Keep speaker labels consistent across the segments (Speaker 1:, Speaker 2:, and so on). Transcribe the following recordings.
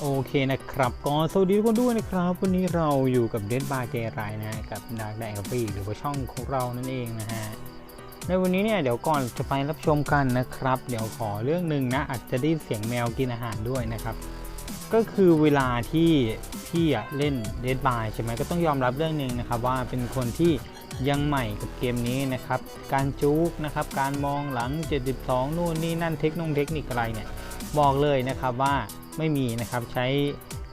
Speaker 1: โอเคนะครับ ก็สวัสดีทุกคนด้วยนะครับ วันนี้เราอยู่กับเดนบาร์เจไรนะ กับดาร์กแดงกับปีหรือว่าช่องของเรานั่นเองนะฮะ ในวันนี้เนี่ยเดี๋ยวก่อนจะไปรับชมกันนะครับ เดี๋ยวขอเรื่องหนึ่งนะ อาจจะได้นเสียงแมวกินอาหารด้วยนะครับ ก็คือเวลาที่พี่อะเล่นเดดบายใช่ไหมก็ต้องยอมรับเรื่องหนึ่งนะครับ ว่าเป็นคนที่ยังใหม่กับเกมนี้นะครับ การจุกนะครับ การมองหลัง 72 นู่นนี่นั่นเทคโนงเทคนิคอะไรเนี่ย บอกเลยนะครับว่า ไม่มีนะครับ ใช้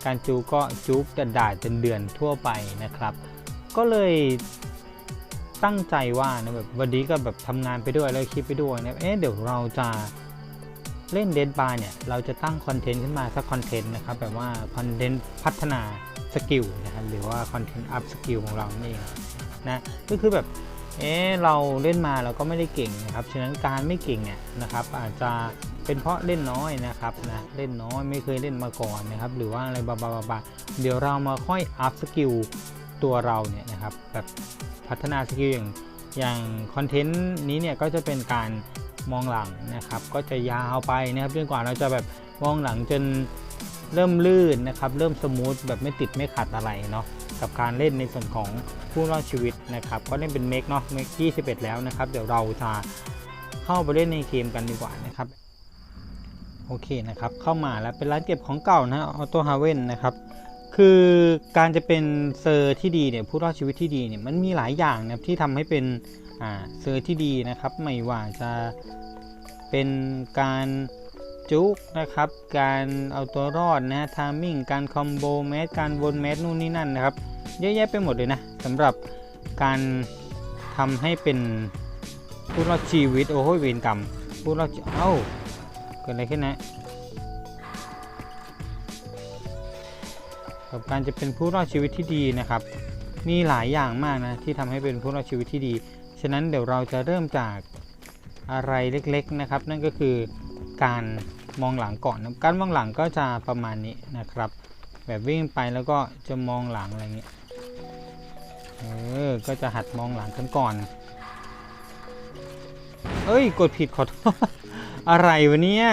Speaker 1: การจูก็จุกดัดดาดจนเดือนทั่วไปนะครับ ก็เลยตั้งใจว่านะแบบวันนี้ก็แบบทำงานไปด้วยแล้วคิดไปด้วยนะเอ๊ะเดี๋ยวเราจะเล่นเดนบาร์เนี่ย เราจะตั้งคอนเทนต์ขึ้นมาสักคอนเทนต์นะครับแบบว่าคอนเทนต์พัฒนาสกิลนะครับหรือว่าคอนเทนต์อัพสกิลของเรานั่นเองนะก็คือแบบ เอ๊เราเล่นมาเราก็ไม่ได้เก่งนะครับ ฉะนั้นการไม่เก่งเนี่ยนะครับ อาจจะเป็นเพราะเล่นน้อยนะครับนะ เล่นน้อยไม่เคยเล่นมาก่อนนะครับ หรือว่าอะไรบาบาบาบาเดี๋ยวเรามาค่อยอัพสกิลตัวเราเนี่ยนะครับแบบพัฒนาสกิลอย่างอย่างคอนเทนต์นี้เนี่ยก็จะเป็นการมองหลังนะครับ ก็จะยาวไปนะครับจนกว่าเราจะแบบมองหลังจนเริ่มลื่นนะครับ เริ่มสมูทแบบไม่ติดไม่ขัดอะไรเนาะ กับการเล่นในส่วนของผู้รอดชีวิตนะครับก็เล่นเป็นเมกเนาะเมก21แล้วนะครับ เดี๋ยวเราจะเข้าไปเล่นในเกมกันดีกว่านะครับโอเคนะครับเข้ามาแล้วเป็นร้านเก็บของเก่านะออโตฮาเว่นนะครับคือการจะเป็นเซอร์ที่ดีเนี่ยผู้รอดชีวิตที่ดีเนี่ยมันมีหลายอย่างนะครับที่ทำให้เป็นเซอร์ที่ดีนะครับ ไม่ว่าจะเป็นการ จุกนะครับ การเอาตัวรอดนะทามิ่ง การคอมโบแมสการวนแมสนู่นนี่นั่นนะครับ เยอะแยะไปหมดเลยนะสำหรับการทำให้เป็นผู้รอดชีวิตโอ้โหเวรกรรมผู้รอดเอ้าเกิดอะไรขึ้นนะกับการจะเป็นผู้รอดชีวิตที่ดีนะครับ มีหลายอย่างมากนะที่ทำให้เป็นผู้รอดชีวิตที่ดี ฉะนั้นเดี๋ยวเราจะเริ่มจากอะไรเล็กๆนะครับ นั่นก็คือการ มองหลังก่อนนะการมองหลังก็จะประมาณนี้นะครับ แบบวิ่งไปแล้วก็จะมองหลังอะไรเงี้ยเออก็จะหัดมองหลังกันก่อน เอ้ยกดผิดขอโทษอะไรวะเนี่ย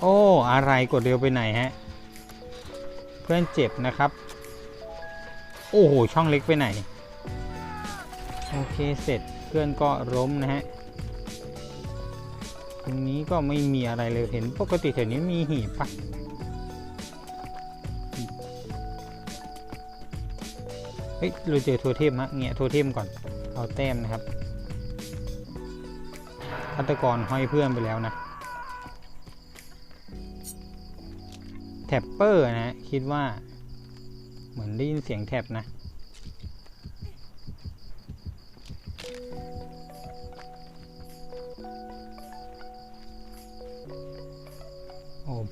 Speaker 1: โอ้อะไรกดเร็วไปไหนฮะ เพื่อนเจ็บนะครับ โอ้โหช่องเล็กไปไหน โอเคเสร็จเพื่อนก็ล้มนะฮะ ตรงนี้ก็ไม่มีอะไรเลยเห็นปกติแถวนี้มีหีบปะเฮ้ยเราเจอโทเทมฮะเงี้ยโทเทมก่อน เอาแต้มนะครับฆาตกรห้อยเพื่อนไปแล้วนะแท็ปเปอร์นะ คิดว่า เหมือนได้ยินเสียงแท็บนะ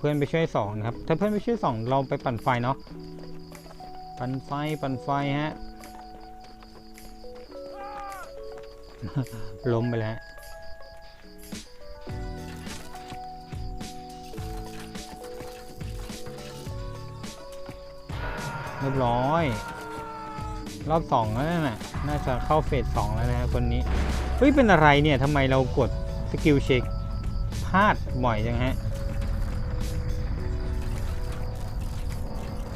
Speaker 1: เพื่อนไปช่วยสองนะครับ ถ้าเพื่อนไปช่วยสองเราไปปั่นไฟเนาะ ปั่นไฟ ปั่นไฟฮะ ล้มไปแล้วเรียบร้อย รอบสองแล้วน่ะ น่าจะเข้าเฟสสองแล้วนะครับคนนี้เฮ้ย เป็นอะไรเนี่ยทำไมเรากดสกิลเช็คพลาดบ่อยจังฮะ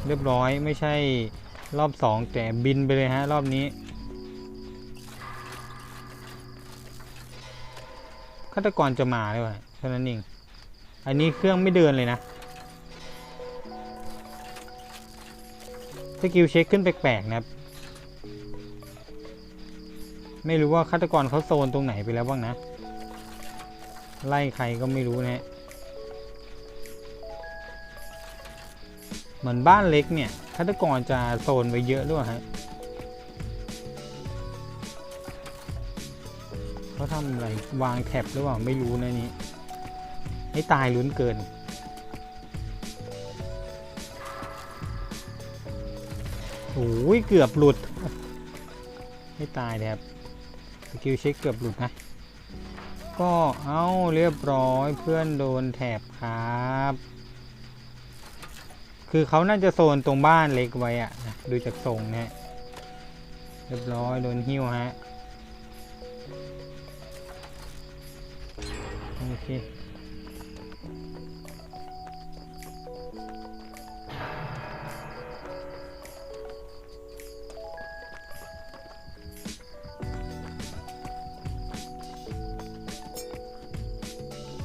Speaker 1: เรียบร้อยไม่ใช่รอบสองแต่บินไปเลยฮะ รอบนี้ฆาตกรจะมาเลยวะเท่านั้นเองอันนี้เครื่องไม่เดินเลยนะสกิลเช็คขึ้นแปลกๆนะครับไม่รู้ว่าฆาตกรเขาโซนตรงไหนไปแล้วบ้างนะ ไล่ใครก็ไม่รู้นะฮะ เหมือนบ้านเล็กเนี่ยฆาตกรจะโซนไว้เยอะด้วยฮะเขาทำอะไรวางแท็บหรือเปล่าไม่รู้นะนี้ให้ตายลุ้นเกิน โอ้ยเกือบหลุด ไม่ตายเลยครับสกิลเช็คเกือบหลุดนะ ก็เอาเรียบร้อยเพื่อนโดนแถบครับ คือเขาน่าจะโซนตรงบ้านเล็กไว้อะดูจากทรงนะเรียบร้อยโดนหิ้วฮะโอเค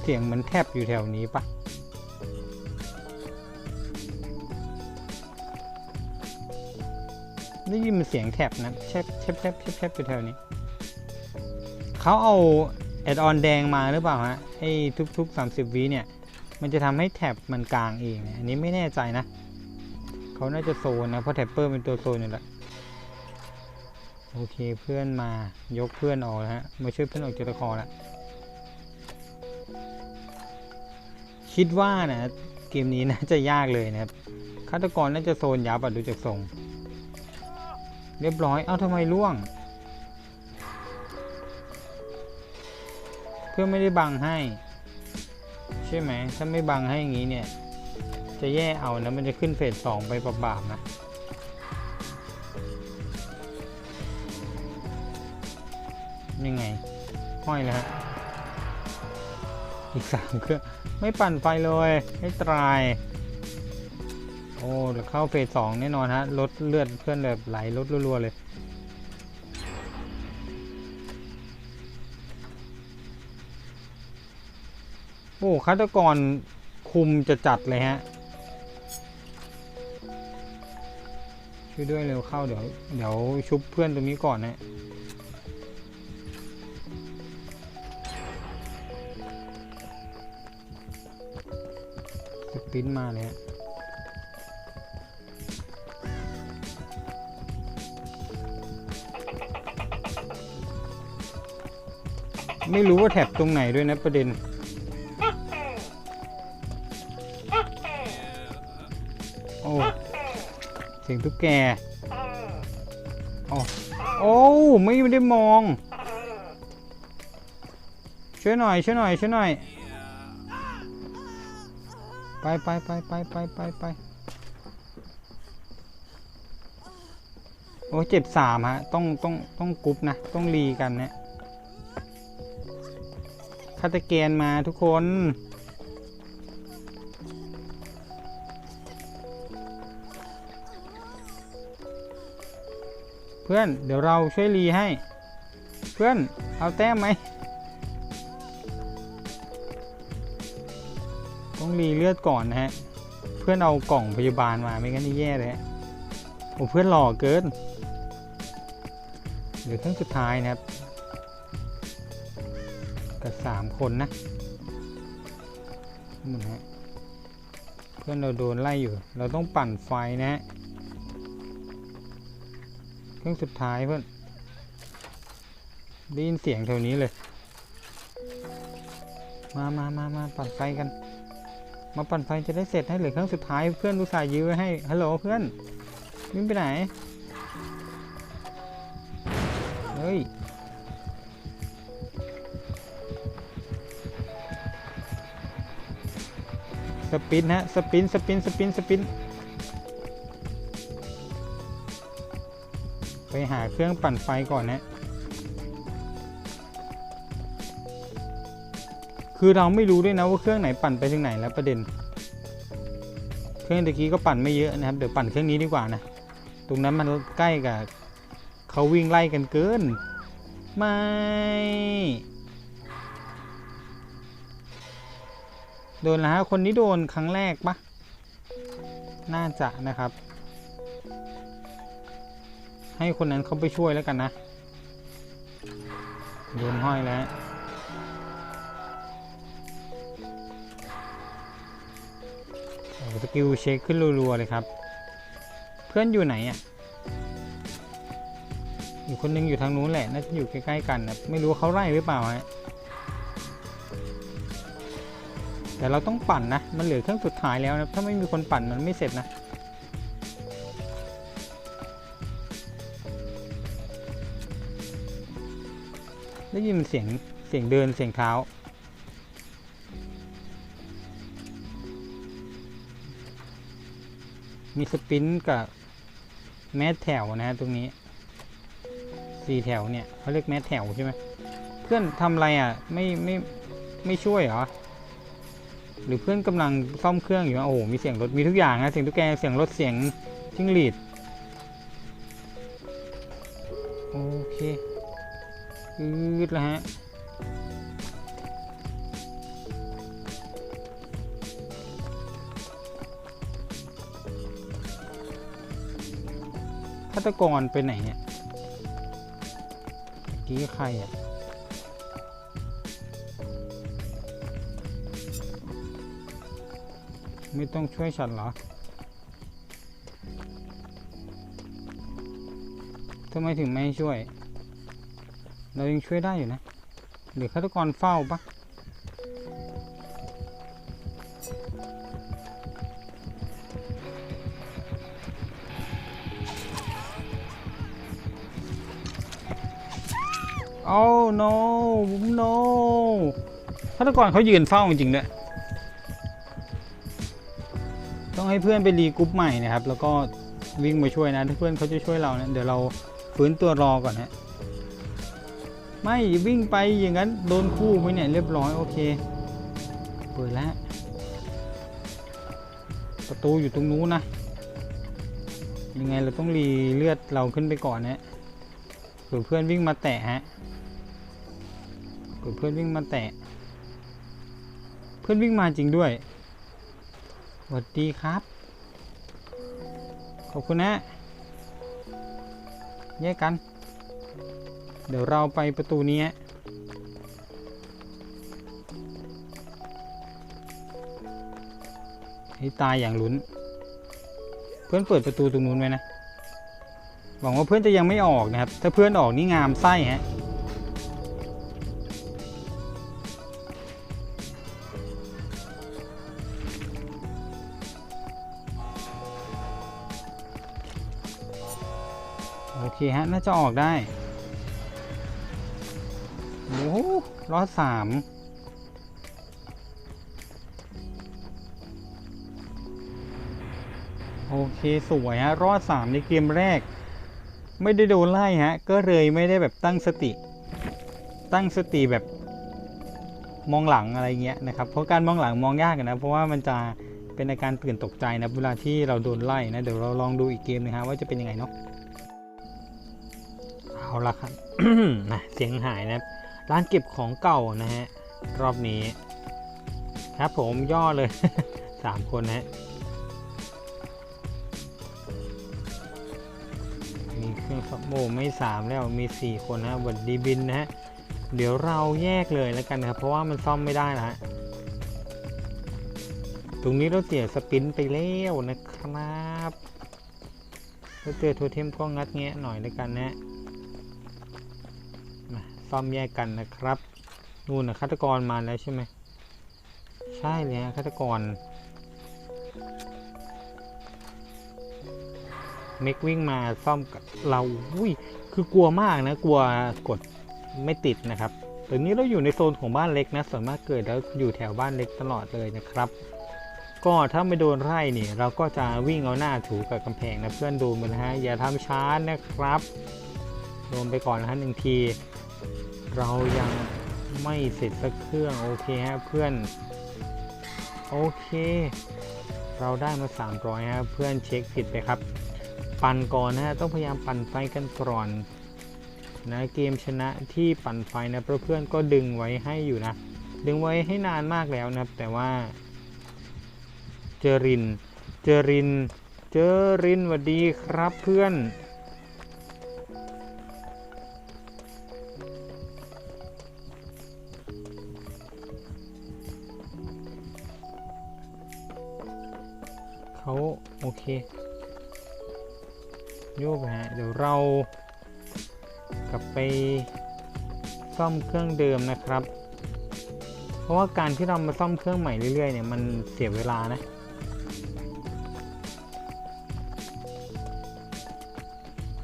Speaker 1: เสียงเหมือนแทบอยู่แถวนี้ปะ ได้ยินเสียงแท็บนะแชบแชบแชบแชบแชบอยู่แถวนี้เขาเอาแอดออนแดงมาหรือเปล่าฮะไอ้ทุกๆ 30วิเนี่ย มันจะทำให้แท็บมันกลางเองอันนี้ไม่แน่ใจนะเขาน่าจะโซนนะเพราะแท็บเปอร์เป็นตัวโซนอยู่แล้วโอเคเพื่อนมายกเพื่อนออกแล้วฮะมาช่วยเพื่อนออกจากตะคอล้วคิดว่านะเกมนี้น่าจะยากเลยนะครับฆาตกรน่าจะโซนยับอะดูจากทรง เรียบร้อย เอ้าทำไมล่วง เพื่อไม่ได้บังให้ ใช่ไหม ถ้าไม่บังให้อย่างนี้เนี่ย จะแย่เอานะ มันจะขึ้นเฟสสองไปประบาปๆนะยังไง ห้อยเลยฮะ อีกสามเครื่อง ไม่ปั่นไฟเลย ให้ตราย โอ้เดี๋ยวเข้าเฟสสองแน่นอนฮะลดเลือดเพื่อนแบบไหลลดรัวๆเลย โอ้ฆาตกรคุมจะจัดเลยฮะ ช่วยด้วยเร็วเข้าเดี๋ยว เดี๋ยวชุบเพื่อนตรงนี้ก่อนนะสปินมาเลยฮะ ไม่รู้ว่าแท็บตรงไหนด้วยนะประเด็น โอ้เสียงตุ๊กแก โอ้โอ้ไม่ได้มอง ช่วยหน่อย ช่วยหน่อย ช่วยหน่อย ไปไปไปไปไปไปไปโอ้เจ็บสามฮะ ต้องต้องต้องกรุ๊ปนะ ต้องรีกันเนะ คาตาเกนมาทุกคน เพื่อนเดี๋ยวเราช่วยรีให้ เพื่อนเอาแต้มไหมต้องรีเลือดก่อนนะฮะ เพื่อนเอากล่องพยาบาลมาไม่งั้นนี่แย่เลยฮะโอ้เพื่อนหล่อเกินเหลือเครื่องสุดท้ายนะครับ กับสามคนนะหมุนฮะเพื่อนเราโดนไล่อยู่ เราต้องปั่นไฟนะ เครื่องสุดท้ายเพื่อนได้ยินเสียงแถวนี้เลย มามามามาปั่นไฟกัน มาปั่นไฟจะได้เสร็จให้เหลือครั้งสุดท้ายเพื่อนอุตส่าห์ยื้อไว้ให้ ฮัลโหลเพื่อนวิ่งไปไหน เฮ้ย สปินฮะ สปิน สปิน สปิน สปิน ไปหาเครื่องปั่นไฟก่อนนะ คือเราไม่รู้ด้วยนะว่าเครื่องไหนปั่นไปถึงไหนแล้วประเด็น เครื่องตะกี้ก็ปั่นไม่เยอะนะครับ เดี๋ยวปั่นเครื่องนี้ดีกว่านะ ตรงนั้นมันใกล้กับเขาวิ่งไล่กันเกิน ไม่ โดนแล้วฮะคนนี้โดนครั้งแรกปะน่าจะนะครับ ให้คนนั้นเขาไปช่วยแล้วกันนะโดนห้อยแล้วสกิลเช็คขึ้นรัวๆเลยครับ เพื่อนอยู่ไหนอะอีกคนนึงอยู่ทางนู้นแหละน่าจะอยู่ใกล้ๆกันนะไม่รู้เขาไล่หรือเปล่าฮะ แต่เราต้องปั่นนะ มันเหลือเครื่องสุดท้ายแล้วนะ ถ้าไม่มีคนปั่นมันไม่เสร็จนะ ได้ยินเสียง เสียงเดิน เสียงเท้า มีสปินกับแมสแถวนะฮะตรงนี้สี่แถวเนี่ยเขาเรียกแมสแถวใช่ไหม เพื่อนทำอะไรอะ ไม่ไม่ไม่ช่วยเหรอ หรือเพื่อนกำลังซ่อมเครื่องอยู่โอ้โหมีเสียงรถมีทุกอย่างนะเสียงตุ๊กแกเสียงรถเสียงจิ้งหรีดโอเคอืดแล้วฮะฆาตกรไปไหนเนี่ยกี้ใครอะ ไม่ต้องช่วยฉันเหรอทำไมถึงไม่ช่วย เรายังช่วยได้อยู่นะ หรือฆาตกรเฝ้าปะโอ้ no no ฆาตกรเขายืนเฝ้าจริงๆด้วย ให้เพื่อนไปรีกรุ๊ปใหม่นะครับ แล้วก็วิ่งมาช่วยนะถ้าเพื่อนเขาจะช่วยเราเนะเดี๋ยวเราฟื้นตัวรอก่อนฮะไม่วิ่งไปอย่างนั้นโดนคู่ไปเนี่ยเรียบร้อยโอเค เปิดแล้ว ประตูอยู่ตรงนู้นนะยังไงเราต้องรีเลือดเราขึ้นไปก่อนนะเผื่อเพื่อนวิ่งมาแตะฮะเผื่อเพื่อนวิ่งมาแตะ เพื่อนวิ่งมาจริงด้วย วัสดีครับ ขอบคุณนะ แยกกัน เดี๋ยวเราไปประตูนี้ให้ตายอย่างลุ้น เพื่อนเปิดประตูตรงนู้นไว้นะ หวังว่าเพื่อนจะยังไม่ออกนะครับ ถ้าเพื่อนออกนี่งามไส้ฮะ โอเคฮะ น่าจะออกได้โอ้โหรอดสามโอเคสวยฮะ รอดสามในเกมแรก ไม่ได้โดนไล่ฮะ ก็เลยไม่ได้แบบตั้งสติ ตั้งสติแบบมองหลังอะไรเงี้ยนะครับ เพราะการมองหลังมองยากนะ เพราะว่ามันจะเป็นอาการตื่นตกใจนะ เวลาที่เราโดนไล่นะ เดี๋ยวเราลองดูอีกเกมหนึงฮะว่าจะเป็นยังไงเนาะ เอาละครับนะเสียงหายนะร้านเก็บของเก่านะฮะ รอบนี้ ครับผมย่อเลยสามคนนะฮะมีเครื่องซับโมไม่สามแล้วมีสี่คนนะวัดดีบินนะฮะ เดี๋ยวเราแยกเลยแล้วกันนะครับ เพราะว่ามันซ่อมไม่ได้นะฮะ ตรงนี้เราเสียสปินไปแล้วนะครับถ้าเจอโทเทมก็งัดแงะหน่อยแล้วกันนะฮะ ซ่อมแยกกันนะครับ นู่นนะฆาตกรมาแล้วใช่ไหม ใช่เลยฮะฆาตกร เมกวิ่งมาซ่อมกับเราอุ้ยคือกลัวมากนะ กลัวกดไม่ติดนะครับตอนนี้เราอยู่ในโซนของบ้านเล็กนะส่วนมากเกิดแล้วอยู่แถวบ้านเล็กตลอดเลยนะครับ ก็ถ้าไม่โดนไล่นี่ เราก็จะวิ่งเอาหน้าถูกับกำแพงนะเพื่อนดนมันนะฮะอย่าทำช้านะครับโดนไปก่อนนะฮะหนึ่งที เรายังไม่เสร็จสักเครื่อง โอเคฮะเพื่อน โอเค เราได้มา 300ฮะเพื่อนเช็คผิดไปครับ ปั่นก่อนนะฮะ ต้องพยายามปั่นไฟกันก่อนนะเกมชนะที่ปั่นไฟนะเพราะเพื่อนก็ดึงไว้ให้อยู่นะ ดึงไว้ให้นานมากแล้วนะแต่ว่า เจอริน เจอริน เจอรินสวัสดีครับเพื่อน เขาโอเค โยกฮะเดี๋ยวเรากลับไปซ่อมเครื่องเดิมนะครับ เพราะว่าการที่เรามาซ่อมเครื่องใหม่เรื่อยๆเนี่ยมันเสียเวลานะ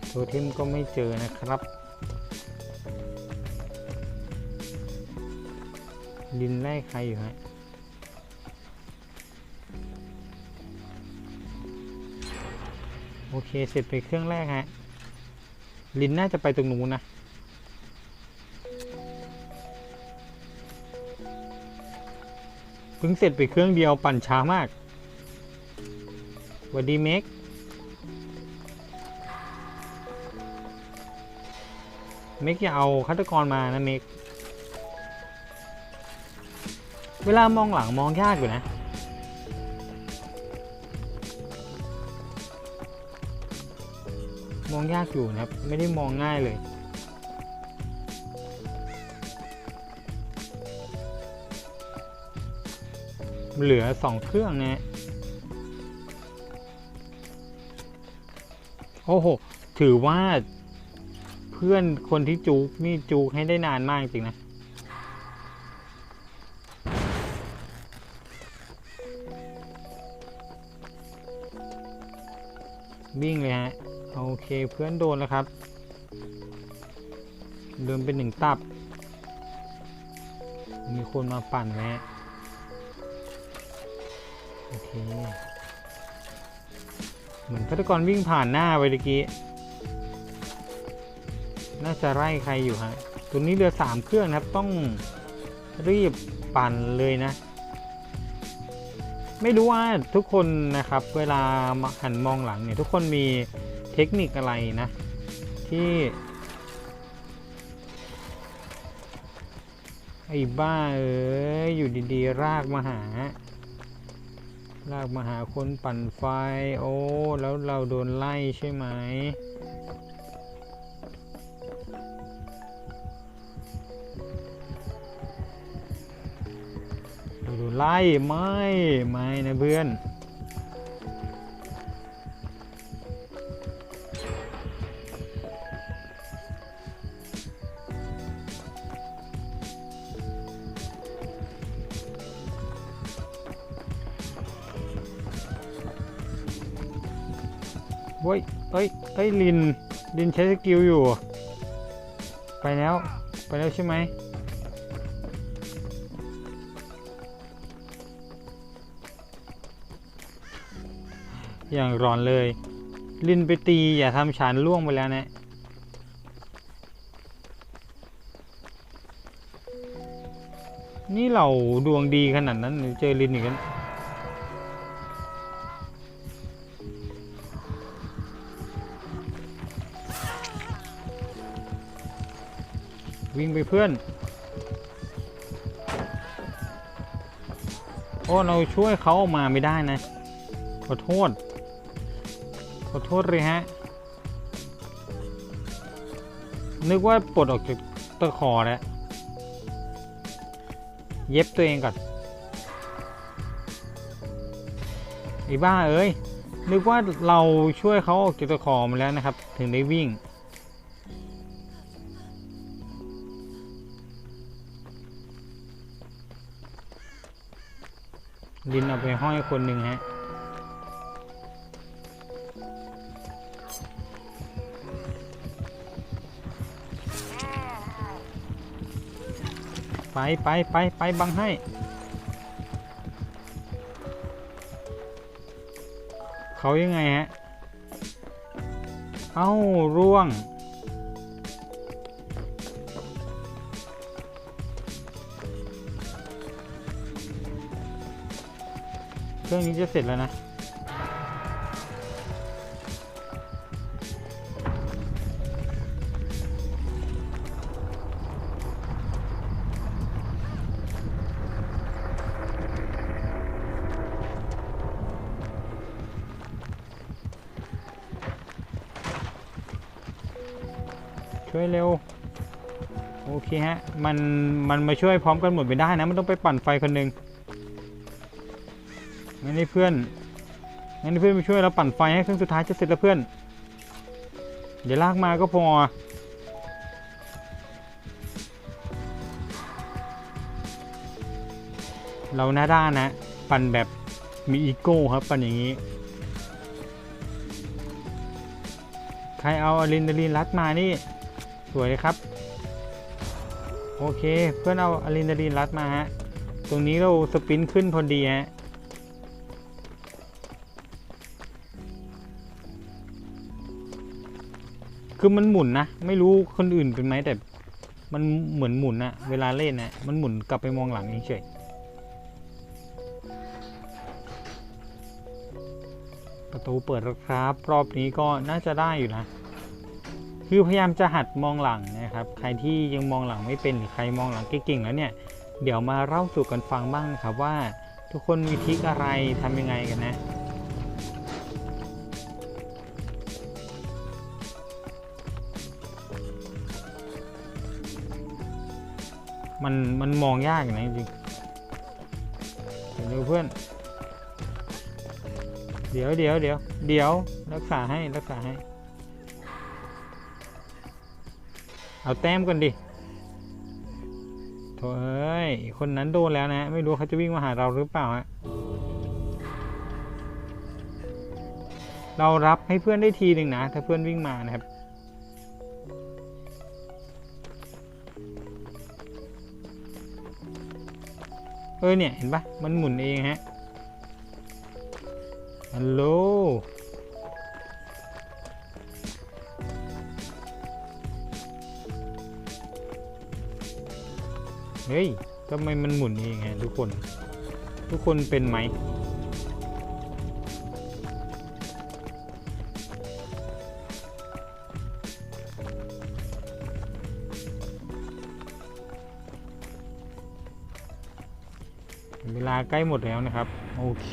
Speaker 1: โทเทมก็ไม่เจอนะครับลินไล่ใครอยู่ฮะ โอเค เสร็จไปเครื่องแรกฮะ ลินน่าจะไปตรงนู้นนะ เพิ่งเสร็จไปเครื่องเดียวปั่นช้ามากสวัสดีเมกเมกอย่าเอาฆาตกรมานะเมก เวลามองหลังมองยากอยู่นะ องยากอยู่นะครับ ไม่ได้มองง่ายเลย เหลือสองเครื่องนะโอ้โห ถือว่าเพื่อนคนที่จูกนี่จูกให้ได้นานมากจริงนะ วิ่งเลยฮะ เคเพื่อนโดนแล้วครับเดินเป็นหนึ่งตับ มีคนมาปั่นแล้วโอเค เหมือนฆาตกรวิ่งผ่านหน้าไปเมื่อกี้ น่าจะไล่ใครอยู่ฮะตัวนี้เรือสามเครื่องนะครับต้องรีบปั่นเลยนะ ไม่รู้ว่าทุกคนนะครับ เวลาหันมองหลังเนี่ยทุกคนมี เทคนิคอะไรนะ ที่ไอ้บ้าเอ้ยอยู่ดีๆ รากมาหาลากมาหาคนปั่นไฟ โอ้ แล้วเราโดนไล่ใช่ไหม เราโดนไล่ ไม่ ไม่นะเพื่อน ว้ยเอ้ยเอ้ยลินลินใช้สกิลอยู่ ไปแล้ว ไปแล้วใช่ไหมอย่างร้อนเลย ลินไปตี อย่าทำฉันล่วงไปแล้วนะนี่เราดวงดีขนาดนั้นเจอลินอีกแล้ว วิ่งไปเพื่อน โอ้ เราช่วยเขาออกมาไม่ได้นะ ขอโทษ ขอโทษเลยฮะ นึกว่าปลดออกจากตะขอแล้ว เย็บตัวเองก่อนไอ้บ้าเอ้ย นึกว่าเราช่วยเขาออกจากตะขอมาแล้วนะครับ ถึงได้วิ่ง ดินเอาไปห้อยคนหนึ่งฮะไปไปไปไปบังให้ เขายังไงฮะ เอ้า ร่วง รื่องนี้จะเสร็จแล้วนะช่วยเร็ว โอเคฮะ มัน มันมาช่วยพร้อมกันหมดไม่ได้นะ มันต้องไปปั่นไฟคนหนึ่ง นี่เพื่อนงั้นนี่เพื่อนมาช่วยเราปั่นไฟให้เครื่องสุดท้ายจะเสร็จแล้วเพื่อน เดี๋ยวลากมาก็พอเราหน้าด้านนะ ปั่นแบบมีอีโก้ครับ ปั่นอย่างนี้ ใครเอาอะดรีนาลีนรัดมานี่ สวยเลยครับ โอเค เพื่อนเอาอะดรีนาลีนรัดมาฮะ ตรงนี้เราสปินขึ้นพอดีฮะ คือมันหมุนนะ ไม่รู้คนอื่นเป็นไหมแต่ มันเหมือนหมุนนะเวลาเล่นนะมันหมุนกลับไปมองหลังเฉยประตูเปิดแล้วครับ รอบนี้ก็น่าจะได้อยู่นะ คือพยายามจะหัดมองหลังนะครับ ใครที่ยังมองหลังไม่เป็นหรือใครมองหลังเก่งๆแล้วเนี่ย เดี๋ยวมาเล่าสู่กันฟังบ้างนะครับว่าทุกคนมีทิคอะไรทำยังไงกันนะ มันมันมองยากอย่างนะจริงเดี๋ยวเพื่อน เดี๋ยวเดี๋ยวเดี๋ยวเดี๋ยวรักษาให้รักษาให้ เอาแต้มก่อนดิโถเอ้ย คนนั้นโดนแล้วนะ ไม่รู้เขาจะวิ่งมาหาเราหรือเปล่าฮะ เรารับให้เพื่อนได้ทีหนึ่งนะ ถ้าเพื่อนวิ่งมานะครับ เออเนี่ยเห็นปะมันหมุนเองฮะฮัลโหลเฮ้ยทำไมมันหมุนเองฮะทุกคน ทุกคนเป็นไหม ใกล้หมดแล้วนะครับ โอเค